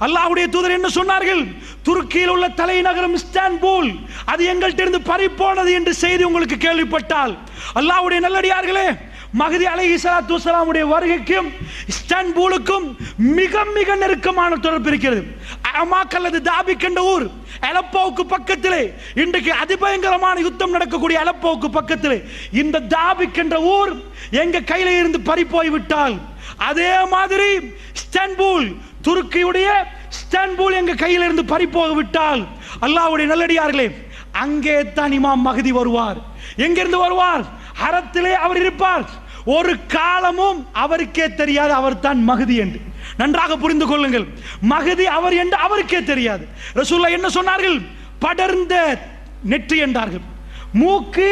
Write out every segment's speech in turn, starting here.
அல்லாஹ்வுடைய தூதர் என்ன சொன்னார்கள்? துருக்கியில் உள்ள தலைநகரம் இஸ்தான்புல். அது எங்கள்கிட்ட இருந்து பறிப்போனது என்று செய்தி உங்களுக்கு கேள்விப்பட்டால். அல்லாஹ்வுடைய நல்லடியார்களே மகதி அலைஹி ஸலாத்து வருகைக்கும் இஸ்தான்புலுக்கும் மிக மிக நெருக்கமான தொடர்பு இருக்கிறது. அமாக் அல்லது தாபிக் என்ற ஊர் அலப்போவுக்கு பக்கத்திலே இன்றைக்கு அதிபயங்கரமான யுத்தம் நடக்கக்கூடிய அலப்போவுக்கு பக்கத்திலே இந்த தாபிக் என்ற ஊர் எங்க கையில இருந்து பறி விட்டால் அதே மாதிரி இஸ்தான்புல் துருக்கியுடைய இஸ்தான்புல் எங்க கையில இருந்து பறிப்போக விட்டால் அல்லாஹ்வுடைய நல்லடியார்களே அங்கே தான் இமாம் மகதி வருவார். எங்கிருந்து வருவார்? அறத்திலே அவர் இருப்பார். ஒரு காலமும் அவருக்கே தெரியாது அவர் தான் மகதி என்று. நன்றாக புரிந்து கொள்ளுங்கள். மகதி அவர் என்று அவருக்கே தெரியாது. ரசூல்லா என்ன சொன்னார்கள்? படர்ந்த நெற்றி என்றார்கள். மூக்கு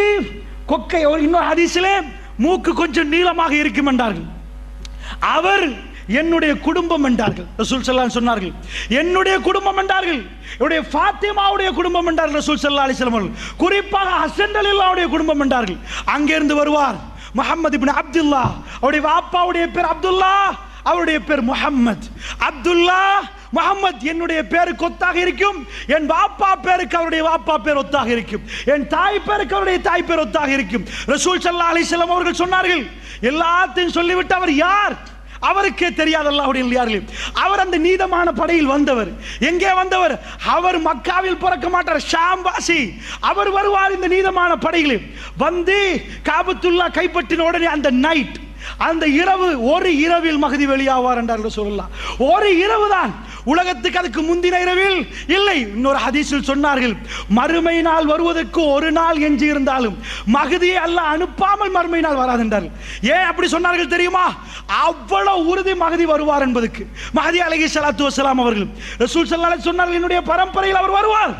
கொக்கை ஒரு இன்னொரு ஹதீஸிலே மூக்கு கொஞ்சம் நீளமாக இருக்கும் என்றார்கள். அவர் என்னுடைய குடும்பம் என்றார்கள். ரசூல் ஸல்லல்லாஹு சொன்னார்கள். என்னுடைய குடும்பம் என்றார்கள். என்னுடைய ஃபாத்திமாவுடைய குடும்பம் என்றார்கள் ரசூல் சல்லா அலிஸ்லாம் அவர்கள். குறிப்பாக ஹசன் ரலியல்லாஹுடைய குடும்பம் என்றார்கள். அங்கிருந்து வருவார். முகமது இபின் அப்துல்லா அவருடைய வாப்பாவுடைய பேர் அப்துல்லா அவருடைய பேர் முகம்மது அப்துல்லா முகமது என்னுடைய பேருக்கு ஒத்தாக இருக்கும். என் வாப்பா பேருக்கு அவருடைய வாப்பா பேர் ஒத்தாக இருக்கும். என் தாய் பேருக்கு அவருடைய தாய் பேர் ஒத்தாக இருக்கும். ரசூல் சல்லா அலிஸ்லாம் அவர்கள் சொன்னார்கள். எல்லாத்தையும் சொல்லிவிட்டு அவர் யார்? அவருக்கே தெரியாது அல்லாஹுடைய இல்லையார்களே அவர் அந்த நீதமான படையில் வந்தவர். எங்கே வந்தவர்? அவர் மக்காவில் பிறக்க மாட்டார். ஷாம்பாசி அவர் வருவார் இந்த நீதமான படையில். வந்து காபத்துல்லா கைப்பற்றின உடனே அந்த நைட் அந்த இரவு ஒரு இரவில் மகதி வெளியாவார் என்றார்கள் சொல்லலாம். ஒரு இரவு தான் உலகத்துக்கு அதுக்கு முந்தின இரவில் இல்லை. இன்னொரு ஹதீஸில் சொன்னார்கள் மறுமை நாள் வருவதற்கு ஒரு நாள் எஞ்சி இருந்தாலும் மகதியை அல்ல அனுப்பாமல் மறுமை நாள் வராது என்றார்கள். ஏன் அப்படி சொன்னார்கள் தெரியுமா? அவ்வளவு உறுதி மகதி வருவார் என்பதற்கு. மகதி அலகி சலாத்து வசலாம் அவர்கள் ரசூல் ஸல்லல்லாஹு சொன்னார்கள் என்னுடைய பரம்பரையில் அவர் வருவார்.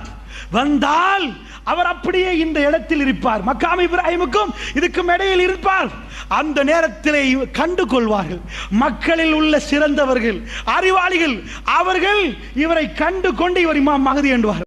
வந்தால் அவர் அப்படியே இந்த இடத்தில் இருப்பார். மக்காம் இப்ராஹிமுக்கும் இதுக்கும் இடையில் இருப்பார். அந்த நேரத்திலே கண்டு கொள்வார்கள். மக்களில் உள்ள சிறந்தவர்கள் அறிவாளிகள் அவர்கள் இவரை கண்டு கொண்டு இவர் இமாம் மகதி என்றுவார்